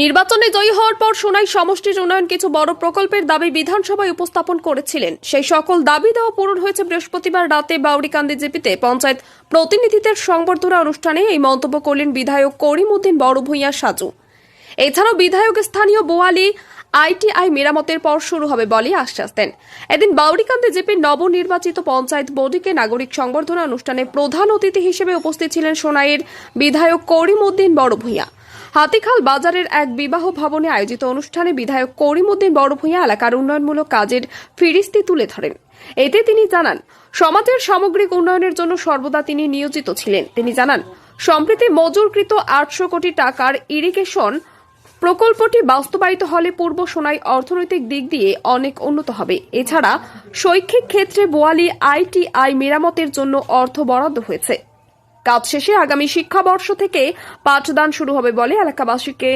নির্বাচনে জয়ী হওয়ার পর সোনাই সমষ্টির উন্নয়ন কিছু বড় প্রকল্পের দাবি বিধানসভায় উপস্থাপন করেছিলেন। সেই সকল দাবি দেওয়া পূরণ হয়েছে বৃহস্পতিবার রাতে বাউরিকান্দি জিপিতে। পঞ্চায়েত প্রতিনিধিদের সংবর্ধনা অনুষ্ঠানে এই মন্তব্য করলেন বিধায়ক করিম উদ্দিন বড় ভূঁইয়া সাজু। এছাড়াও বিধায়ক স্থানীয় বোয়ালি আইটিআই মেরামতের পর শুরু হবে বলে আশ্বাস দেন। এদিন বাউরিকান্দি জেপির নবনির্বাচিত পঞ্চায়েত বডিকে নাগরিক সংবর্ধনা অনুষ্ঠানে প্রধান অতিথি হিসেবে উপস্থিত ছিলেন সোনাইয়ের বিধায়ক করিম উদ্দিন বড় ভূঁইয়া হাতিখাল বাজারের এক বিবাহ ভবনে আয়োজিত অনুষ্ঠানে বিধায়ক করিম উদ্দিন বড় ভূঁইয়া এলাকার উন্নয়নমূলক কাজের ফিরিস্তি তুলে ধরেন। এতে তিনি জানান, সমাজের সামগ্রিক উন্নয়নের জন্য সর্বদা তিনি নিয়োজিত ছিলেন। তিনি জানান, সম্প্রতি মজুরকৃত আটশো কোটি টাকার ইরিগেশন প্রকল্পটি বাস্তবায়িত হলে পূর্ব সোনাই অর্থনৈতিক দিক দিয়ে অনেক উন্নত হবে। এছাড়া শৈক্ষিক ক্ষেত্রে বোয়ালি আইটিআই মেরামতের জন্য অর্থ বরাদ্দ হয়েছে। কাজ শেষে আগামী শিক্ষাবর্ষ থেকে পাঠদান শুরু হবে বলে এলাকাবাসীকে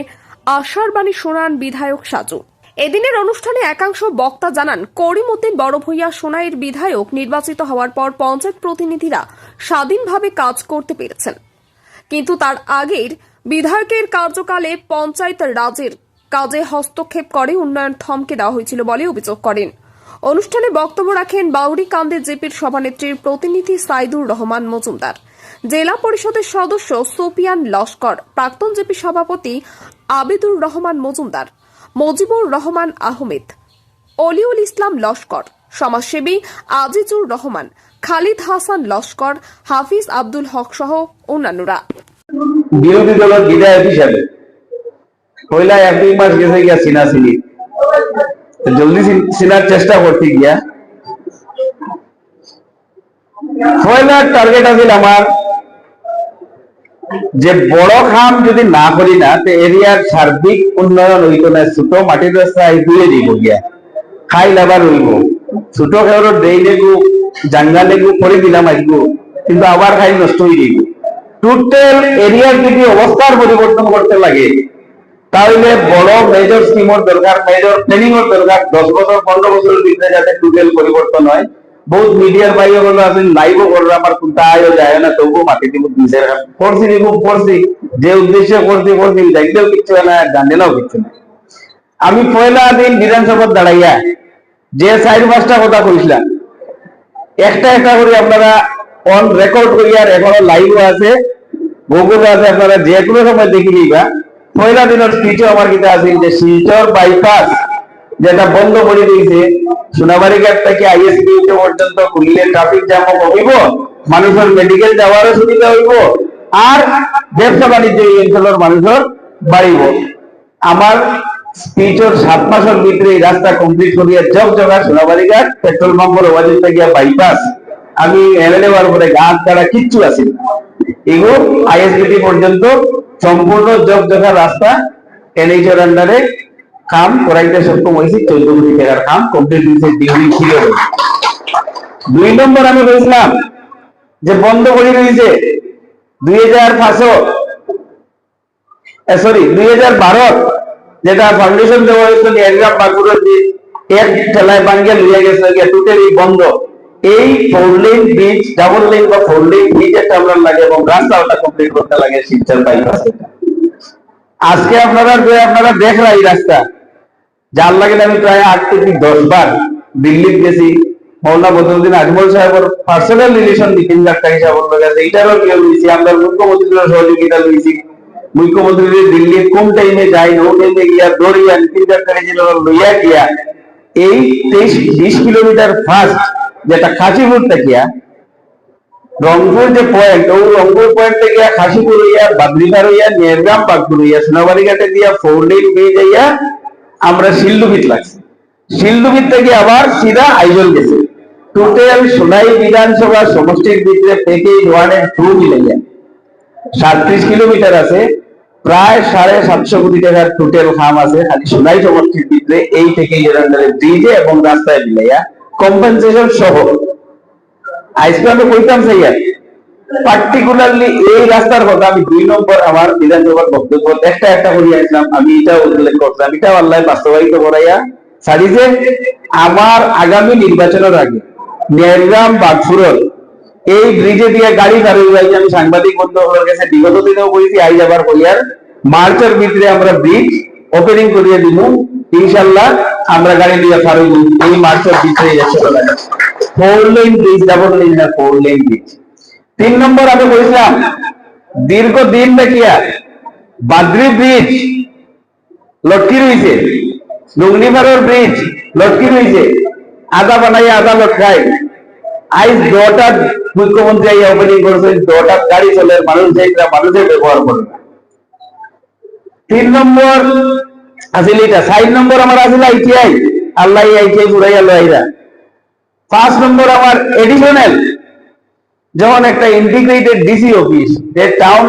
আশার বাণী শোনান বিধায়ক সাজু। এদিনের অনুষ্ঠানে একাংশ বক্তা জানান করিম উদ্দিন বড় ভূঁইয়া সোনাইয়ের বিধায়ক নির্বাচিত হওয়ার পর পঞ্চায়েত প্রতিনিধিরা স্বাধীনভাবে কাজ করতে পেরেছেন। কিন্তু তার আগের বিধায়কের কার্যকালে পঞ্চায়েত রাজের কাজে হস্তক্ষেপ করে উন্নয়ন থমকে দেওয়া হয়েছিল বলে অভিযোগ করেন। অনুষ্ঠানে বক্তব্য রাখেন বাউরি কান্দে জেপির সভানেত্রীর প্রতিনিধি সাইদুর রহমান মজুমদার। জেলা পরিষদের সদস্য সোপিয়ান লস্কর, প্রাক্তন জেপি সভাপতি আবিদুর রহমান মজুমদার, মজিবুর রহমান আহমেদ, অলিউল ইসলাম লস্কর, সমাজসেবী আজিজুর রহমান, খালিদ হাসান লস্কর, হাফিজ আব্দুল হক সহ অন্যান্যরা। বিরোধী দলের বিধায়ক হিসাবে পয়লা এক দুই মাস গেছে গিয়া চিনা চিনি জলদি চিনার চেষ্টা করতে গিয়া পয়লার টার্গেট আছিল আমার যে বড় কাম যদি না করি না, তো এরিয়ার সার্বিক উন্নয়ন হইতো না ছোট মাটির রাস্তা দুয়ে দিব গিয়া খাই লাবার হইব ছোট খেয়ার ড্রেইন এগু জাঙ্গাল এগু করে দিলাম আজগু কিন্তু আবার খাই নষ্ট হয়ে দিব। টোটাল এরিয়ার যদি অবস্থার পরিবর্তন করতে লাগে তাহলে বড় মেজর স্কিমর দরকার মেজর প্ল্যানিং দরকার দশ বছর পনেরো বছরের ভিতরে যাতে টোটাল পরিবর্তন হয়। বহুত মিডিয়ার বাইরে বলো আছেন লাইভও করল আমার কোনটা আয়ও যায় না তবু মাটি দিব দিছে করছি দিব করছি যে উদ্দেশ্যে করছি করছি দেখলেও কিচ্ছু না জানলেও কিচ্ছু না আমি পয়লা দিন বিধানসভার দাঁড়াইয়া, যে চার পাঁচটা কথা কইছিলাম একটা একটা করে আপনারা অন রেকর্ড করিয়া এখনও লাইভও আছে গুগল আছে, আপনারা যে কোনো সময় দেখি নিবা। পয়লা দিনের স্পিচও আমার কিতা আছে যে শিলচর বাইপাস যেটা বন্ধ করে দিয়েছে, সোনাবাড়ি ঘাট থেকে আইএসবি পর্যন্ত খুললে ট্রাফিক জ্যাম কমিব মানুষের মেডিকেল যাওয়ারও সুবিধা হইব, আর ব্যবসা বাণিজ্য এই অঞ্চলের মানুষের বাড়িব। আমার স্পিচর সাত মাসের ভিতরে এই রাস্তা কমপ্লিট করিয়া জগ জগা সোনাবাড়ি ঘাট পেট্রোল পাম্পের ওয়াজির থেকে বাইপাস আমি এমএলএ হওয়ার পরে গাছ ছাড়া কিচ্ছু আছে এগুলো আইএসবিটি পর্যন্ত সম্পূর্ণ জগ জগা রাস্তা এনএইচের আন্ডারে কাম করাইতে সক্ষম হয়েছি, চোদ্দ কোটি টাকার কাম কমপ্লিট হয়েছে ডিগ্রি ছিল। দুই নম্বর আমি বলছিলাম যে বন্ধ করে দিয়েছে দুই হাজার পাঁচশো সরি দুই হাজার বারো, যেটা ফাউন্ডেশন দেওয়া হয়েছিল একগ্রাম বাঁকুড়ার দিক এক ঠেলায় বাঙ্গিয়া লইয়া গেছে টোটালি বন্ধ। এই four lane bridge double lane বা ফোর লেন ব্রিজ একটা আমরা লাগে এবং রাস্তাটা কমপ্লিট করতে লাগে শিবচর বাইপাস আজকে আপনারা যে আপনারা দেখলা এই রাস্তা, যার লাগে আমি প্রায় আট থেকে দশ বার দিল্লি গেছি। মৌলা বদরুদ্দিন আজমল সাহেবের পার্সোনাল রিলেশন তিন লাখ টাকা হিসাব গেছে এইটারও কেউ লইছি আমরা মুখ্যমন্ত্রীর সহযোগিতা লইছি। মুখ্যমন্ত্রী দিল্লি কোন টাইমে যায় ও টাইমে গিয়া দৌড়িয়া তিন ছিল লইয়া গিয়া, এই তেইশ, বিশ কিলোমিটার ফার্স্ট যেটা খাসিপুর থেকে রংপুর যে পয়েন্ট ও রংপুর পয়েন্ট থেকে খাসিপুর হইয়া বাদরিপার হইয়া নেরগ্রাম পাকপুর হইয়া সোনাবাড়ি ঘাটে দিয়া ফোর লেন পেয়ে যাইয়া আমরা শিল্লুবিত লাগছি। শিল্লুবিত থেকে আবার সিধা আইজল গেছে। টোটাল সোনাই বিধানসভা সমষ্টির ভিতরে প্যাকেজ ওয়ান এন্ড টু মিলাইয়া সাতত্রিশ কিলোমিটার আছে, প্রায় সাড়ে সাতশো কোটি টাকার টোটাল খাম আছে। খালি সোনাই সমষ্টির ভিতরে এই থেকে ব্রিজে এবং রাস্তায় মিলাইয়া কম্পেনসেশন সহ আজকে আমি পার্টিকুলারলি এই রাস্তার কথা আমি দুই নম্বর আমার বিধানসভার বক্তব্য, একটা একটা আসলাম। আমি এটা উল্লেখ এটা আল্লাহ বাস্তবায়িত করাইয়া। সারিছে আমার আগামী নির্বাচনের আগে এই ব্রিজে দিয়ে গাড়ি গাড়ি যাইছে আমি সাংবাদিক বন্ধুদের কাছে বিগত দিনেও বলেছি আই যাবার কইয়ার মার্চের ভিতরে আমরা ব্রিজ ওপেনিং করিয়ে দিব ইনশাল্লাহ আমরা গাড়ি নিয়ে পারব এই মাসের ভিতরে যাবে four lane bridge double lane না ফোর লেন ব্রিজ তিন নম্বর আমি বলেছিলাম দীর্ঘদিন দেখিয়া বাদ্রি ব্রিজ লটকি রয়েছে লুগনিমারর ব্রিজ লটকি রয়েছে আদা বানাই, আদা লটকাই। আইজ দোটা মুখ্যমন্ত্রী এই ওপেনিং করেছেন দোটা গাড়ি চলে, মানুষ যেটা মানুষের ব্যবহার করে না। তিন নম্বর আছিল এটা চার নম্বর আমার আছিল আইটিআই আল্লাহ আইটিআই ঘুরাই আলো আইরা পাঁচ নম্বর আমার এডিশনাল যেমন একটা ইন্টিগ্রেটেড ডিসি অফিস যে টাউন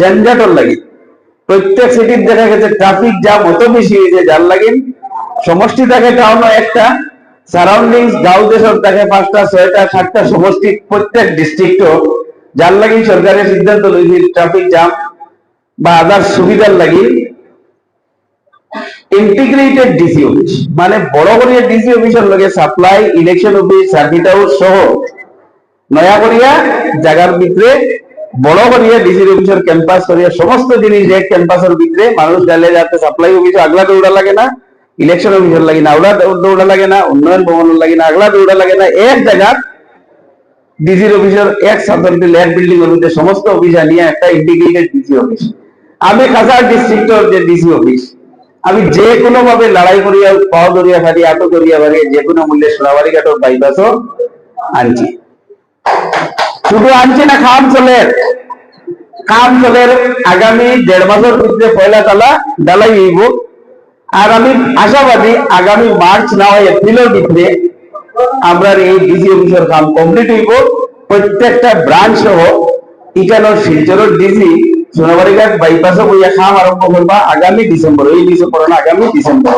জঞ্জাটর লাগে, প্রত্যেক সিটির দেখা গেছে ট্রাফিক জ্যাম অত বেশি হয়েছে, যার লাগে সমষ্টি থাকে টাউন একটা সারাউন্ডিং গাঁও দেশের থাকে পাঁচটা, ছয়টা, সাতটা সমষ্টি প্রত্যেক ডিস্ট্রিক্ট যার লাগি সরকারের সিদ্ধান্ত লইছে ট্রাফিক জ্যাম বা আদার সুবিধার লাগি। ইন্টিগ্রেটেড ডিসি অফিস মানে বড় করে ডিসি অফিসের লগে supply election office circuit house সহ নয়া করিয়া জায়গার ভিতরে, বড় করিয়া ডিসি অফিসের ক্যাম্পাস করিয়া সমস্ত জিনিস এক ক্যাম্পাসের ভিতরে মানুষ গেলে যাতে সাপ্লাই অফিস আগলা দৌড়া লাগে না ইলেকশন অফিসের লাগে না ওরা দৌড়া লাগে না, উন্নয়ন ভবনের লাগে না, আগলা দৌড়া লাগে না, এক জায়গা ডিসির অফিসের এক সাধারণ এক বিল্ডিং এর মধ্যে সমস্ত অফিস নিয়ে একটা ইন্টিগ্রেটেড ডিসি অফিস আমি কাছাড় ডিস্ট্রিক্টর যে ডিসি অফিস আমি যে কোনো ভাবে লড়াই করিয়া, পাও দরিয়া ফাটি আটো করিয়া বাগে যে কোনো মূল্যে সোনাবাড়ি ঘাটর বাইপাসও আনছি। শুধু আনছি না খাম চলের কাম চলের আগামী দেড় মাসের ভিতরে পয়লা তালা ডালাই হইব। আর আমি আশাবাদী আগামী মার্চ না হয় এপ্রিলের ভিতরে আমরা এই ডিসি অফিসের কাম কমপ্লিট হইব। প্রত্যেকটা ব্রাঞ্চ সহ ইটানোর শিলচরের ডিসি সোনাবাড়ি ঘাট বাইপাসে বইয়া কাম আরম্ভ করবা আগামী ডিসেম্বর এই ডিসেম্বর না আগামী ডিসেম্বর।